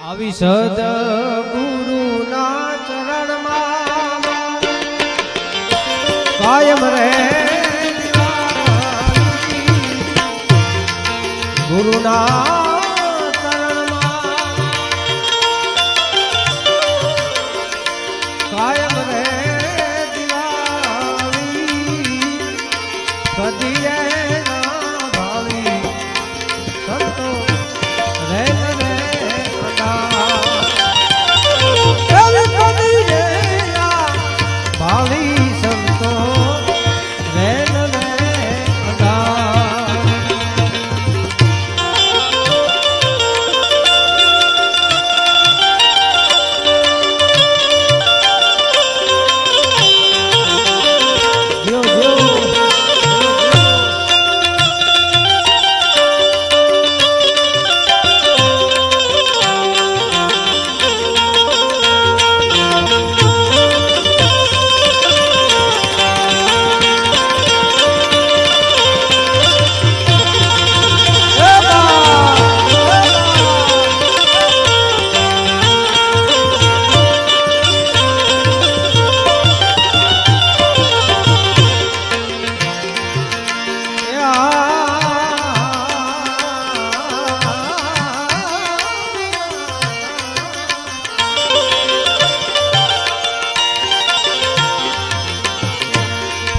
આવી સદ ગુરુના ચરણમાં કાયમ રહે ગુરુના કાયમ રહે દિવાળી. કદીએ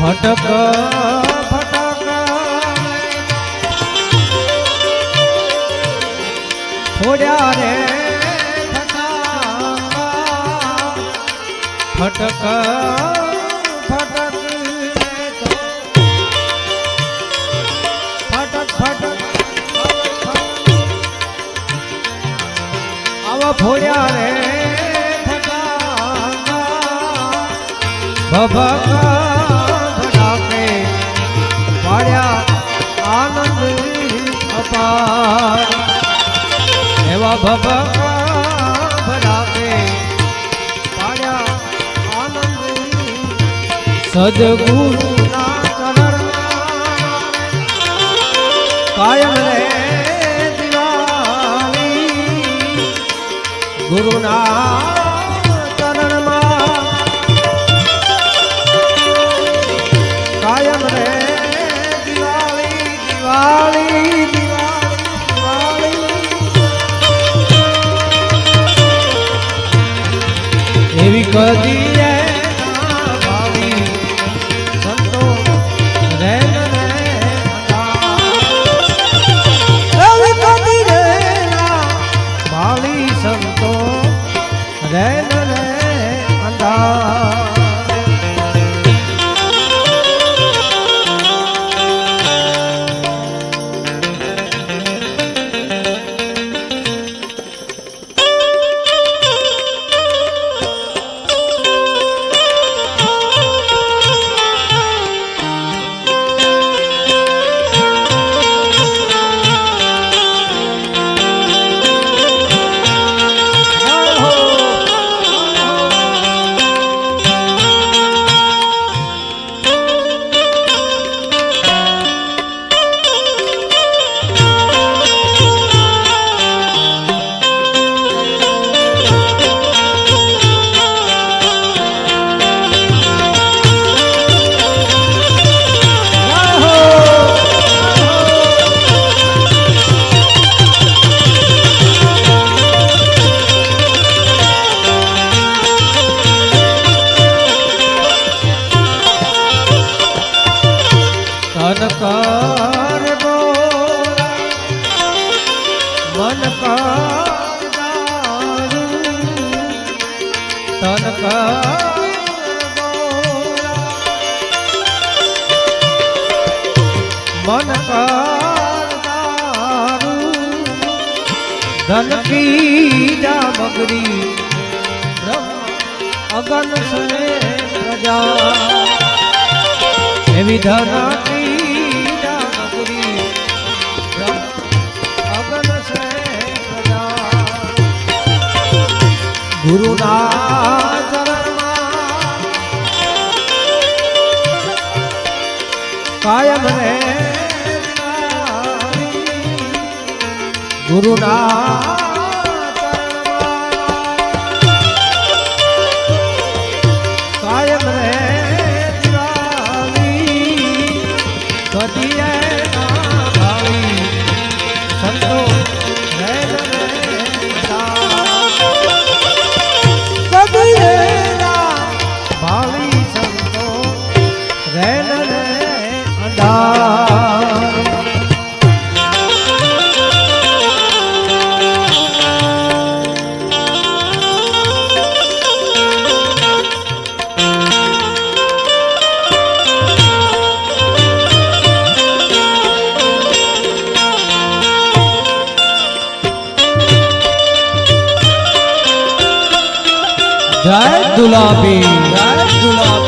ફટક ફટક. છોડ્યા રે ફટાકા ફટક. ફટક ફટક. આવા ફોડ્યા રે ફટાકા. ભભક. અપાર એવા ભભક ભડાકે પાડ્યા આનંદ ચરણમાં કાયમ રે દિવાળી. ગુરુના રે તન કર બોલા મન કર તન કર મન ધન કી જામગરી અગન સે પ્રજા, એવી ધરતી ગુરુના કાયમ રે ગુરુના જય ગુલાબી. જય દુલાબી